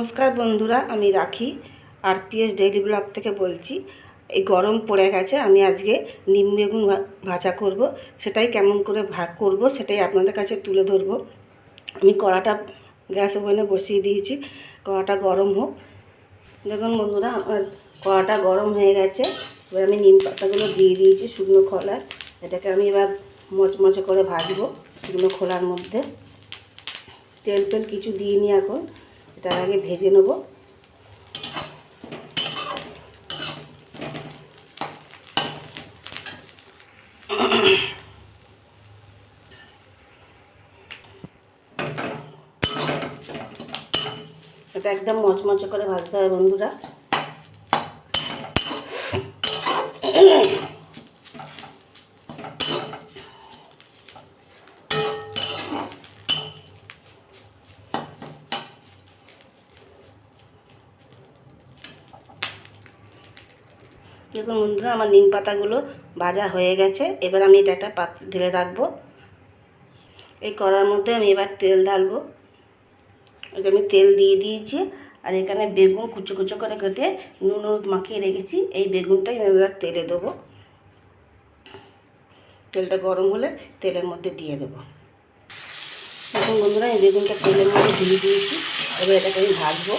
নমস্কার বন্ধুরা, আমি রাখি আর পিএস ডেইলি ব্লগ থেকে বলছি। এই গরম পড়ে গেছে, আমি আজকে নিম বেগুন ভা- ভাজা করব। সেটাই কেমন করে ভাগ করব, সেটাই আপনাদের কাছে তুলে ধরবো। আমি কড়াটা, গ্যাস ওভেনে বসিয়ে দিয়েছি, কড়াটা গরম হোক। দেখুন বন্ধুরা, আমার কড়াটা গরম হয়ে গেছে। এবার আমি নিম পাতাগুলো দিয়ে দিয়েছি শুকনো খোলায়। এটাকে আমি এবার মচমচে করে ভাজবো শুকনো খোলার মধ্যে। তেল তেল কিছু দিইনি এখন। এটা আগে ভেজে নেব। এটা একদম মচমচে করে ভাজতে হয় বন্ধুরা। দেখুন বন্ধুরা, আমার নিম পাতাগুলো ভাজা হয়ে গেছে। এবার আমি এটা একটা পাত্রে ঢেলে রাখব। এই কড়ার মধ্যে আমি এবার তেল ঢালবো। এখানে আমি তেল দিয়ে দিয়েছি। আর এখানে বেগুন কুচো কুচো করে কেটে নুন মাখিয়ে রেখেছি। এই বেগুনটাই আমি এবার তেলে দেবো। তেলটা গরম হলে তেলের মধ্যে দিয়ে দেবো। এখন বন্ধুরা, এই বেগুনটা তেলের মধ্যে দিয়ে দিয়েছি। এবার এটাকে আমি ভাজবো।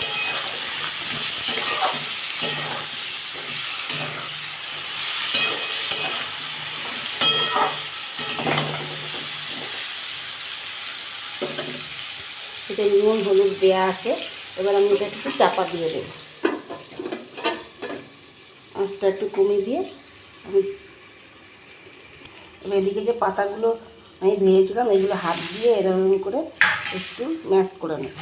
এতে নুন, হলুদ দেওয়া আছে। এবার আমি এটা একটু চাপা দিয়ে দেবো। আঁচটা একটু কমিয়ে দিয়ে আমি এবার এদিকে যে পাতাগুলো আমি ধুয়েছিলাম এগুলো হাত দিয়ে এরকম করে একটু ম্যাশ করে নেব।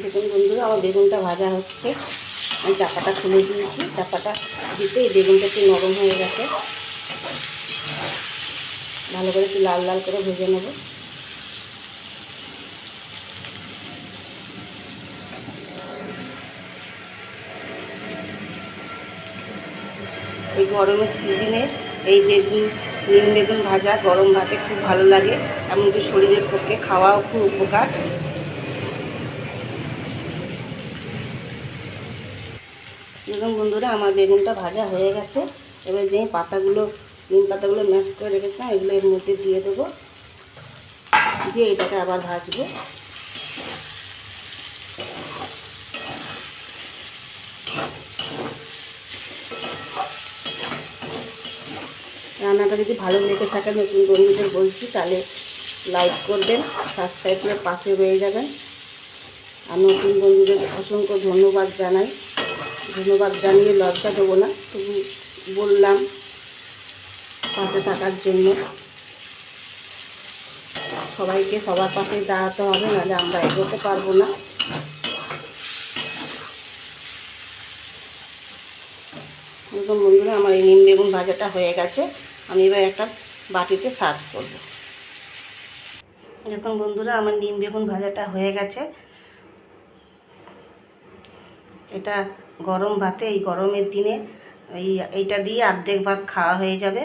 দেখুন বন্ধুরা, আমার বেগুনটা ভাজা হচ্ছে। আমি চাপাটা খুলে দিয়েছি। চাপাটা দিতে বেগুনটা একটু নরম হয়ে গেছে। ভালো করে একটু লাল লাল করে ভেজে নেব। এই গরমের সিজনে এই বেগুন, নিম বেগুন ভাজা, গরম ভাতে খুব ভালো লাগে। এমনকি শরীরের পক্ষে খাওয়াও খুব উপকার। দেখুন বন্ধুরা, আমার বেগুনটা ভাজা হয়ে গেছে। এবার যে পাতাগুলো, নিম পাতাগুলো ম্যাশ করে রেখেছিলাম, এগুলো এর মধ্যে দিয়ে দেবো। দিয়ে এটাকে আবার ভাজবো। রান্নাটা যদি ভালো লেগে থাকে, নতুন বন্ধুদের বলছি, তাহলে লাইক করবেন সাবস্ক্রাইব করে পাশে রয়ে যাবেন। আর নতুন বন্ধুদের অসংখ্য ধন্যবাদ জানাই। ধন্যবাদ জানিয়ে লজ্জা দেবো না। তবু বললাম, পাশে থাকার জন্য। সবাইকে সবার পাশে দাঁড়াতে হবে, নাহলে আমরা এগোতে পারব না। এরকম বন্ধুরা, আমার এই নিম বেগুন ভাজাটা হয়ে গেছে। আমি এবার একটা বাটিতে সার্ভ করব। এরকম বন্ধুরা, আমার নিম বেগুন ভাজাটা হয়ে গেছে। এটা গরম ভাতে, এই গরমের দিনে এই, এইটা দিয়ে আর্ধেক ভাত খাওয়া হয়ে যাবে।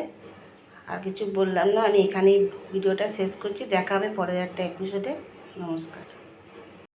আর কিছু বললাম না, আমি এখানেই ভিডিওটা শেষ করছি। দেখা হবে পরের একটা এপিসোডে নমস্কার।